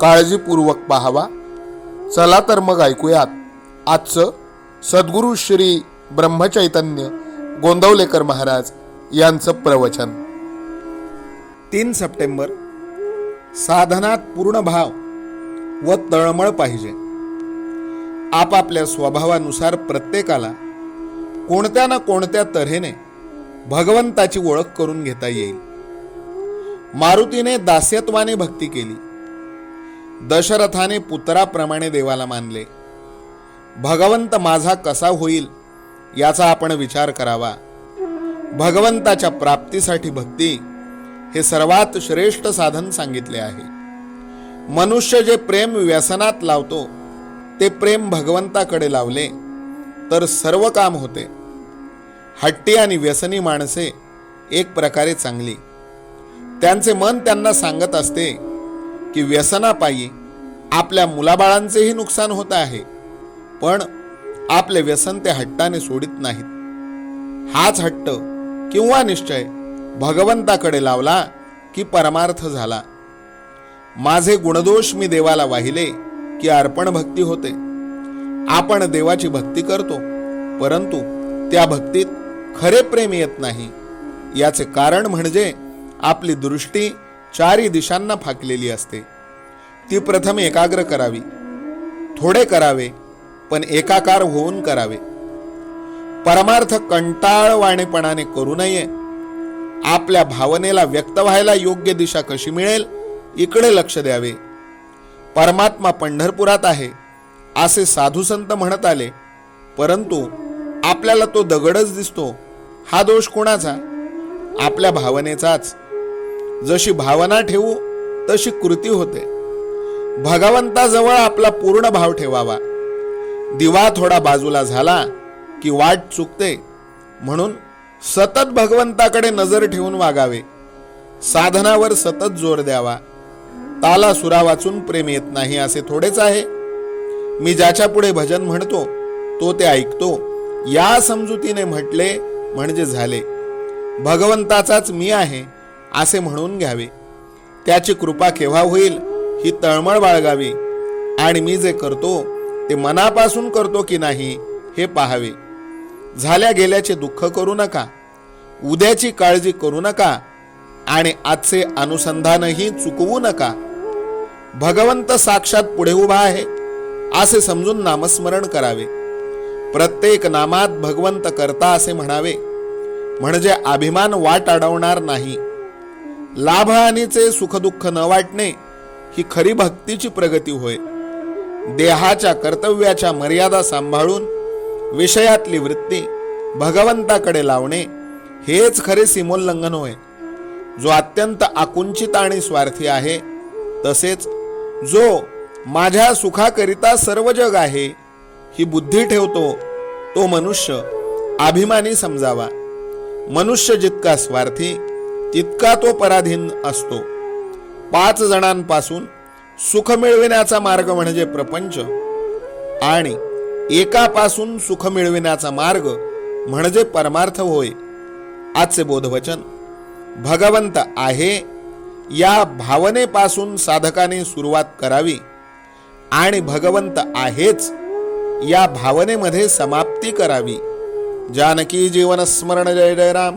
काळजीपूर्वक पाहावा. चला तर मग ऐकूयात. आजचं सद्गुरू श्री ब्रह्मचैतन्य गोंदवलेकर महाराज यांचं प्रवचन. तीन सप्टेंबर. साधनात पूर्ण भाव व तळमळ पाहिजे. आपापल्या स्वभावानुसार प्रत्येकाला कोणत्या ना कोणत्या तऱ्हेने भगवंताची ओळख करून घेता येईल. मारुतीने दास्यत्वाने भक्ती केली. दशरथाने पुत्राप्रमाणे देवाला मानले. भगवंत माझा कसा होईल याचा आपण विचार करावा. भगवंताच्या प्राप्तीसाठी भक्ती हे सर्वात श्रेष्ठ साधन सांगितले आहे. मनुष्य जे प्रेम व्यसनात लावतो ते प्रेम भगवंताकडे लावले तर सर्व काम होते. हट्टी आणि व्यसनी माणसे एक प्रकारे चांगली. त्यांचे मन त्यांना सांगत असते की व्यसनापायी आपल्या मुलाबाळांचेही नुकसान होत आहे. पण आपले व्यसन ते हट्टाने सोडित नाहीत. हाच हट्ट किंवा निश्चय भगवंताकडे लावला की परमार्थ झाला. माझे गुणदोष मी देवाला वाहिले की अर्पण भक्ती होते. आपण देवाची भक्ती करतो परंतु त्या भक्तीत खरे प्रेम येत नाही. याचे कारण म्हणजे आपली दृष्टी चारी दिशांना फाकलेली असते. ती प्रथम एकाग्र करावी. थोडे करावे पण एकाकार होऊन करावे. परमार्थ कंटाळवाणेपणाने करू नये. आपल्या भावनेला व्यक्त व्हायला योग्य दिशा कशी मिळेल इकडे लक्ष द्यावे. परमात्मा पंढरपुरात आहे असे साधू संत म्हणत आले. परंतु आपल्याला तो दगडच दिसतो. हा दोष कोणाचा? आपल्या भावनेचाच. जशी भावना ठेवू तशी कृती होते. भगवंताजवळ आपला पूर्ण भाव ठेवावा. दिवा थोडा बाजूला झाला की वाट चुकते. म्हणून सतत भगवंताकडे नजर ठेवून वागावे. साधनावर सतत जोर द्यावा. ताला सुरा वाचून प्रेम येत नाही असे थोडेच आहे. मी ज्याच्या पुढे भजन म्हणतो तो ते ऐकतो. या समजुतीने म्हटले म्हणजे झाले. भगवंताचाच मी आहे. असे म्हणून घ्यावे. त्याची कृपा केव्हा होईल ही तळमळ बाळगावी. आणि मी जे करतो ते मनापासून करतो की नाही हे पाहावे. झाल्या गेल्याचे दुःख करू नका. उद्याची काळजी करू नका. आणि आजचे अनुसंधानही चुकवू नका. भगवंत साक्षात पुढे उभा आहे असे समजून नामस्मरण करावे. प्रत्येक नामात भगवंत करता असे म्हणावे. म्हणजे अभिमान वाट अडवणार नाही. लाभहानीचे सुखदुःख न वाटणे ही खरी भक्तीची प्रगती होय. देहाच्या कर्तव्याच्या मर्यादा सांभाळून विषयातली वृत्ती भगवंताकडे लावणे हेच खरे सीमोल्लंघन होय. जो अत्यंत आकुंचित आणि स्वार्थी आहे तसेच जो माझ्या सुखाकरिता सर्व जग आहे ही बुद्धी ठेवतो तो मनुष्य अभिमानी समजावा. मनुष्य जितका स्वार्थी तितका तो पराधीन असतो. पाच जणांपासून सुख मिळविण्याचा मार्ग म्हणजे प्रपंच आणि एकापासून सुख मिळविण्याचा मार्ग म्हणजे परमार्थ होय आजचे बोधवचन. भगवंत आहे या भावनेपासून साधकाने सुरुवात करावी आणि भगवंत आहेच या भावनेमध्ये समाप्ती करावी. जानकी जीवन स्मरण जय जयराम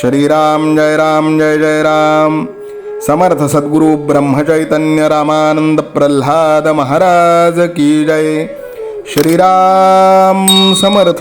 श्रीराम जय राम जय जय राम। समर्थ सद्गुरु ब्रह्मचैतन्य रामानंद प्रल्हाद महाराज की जय। श्रीराम समर्थ।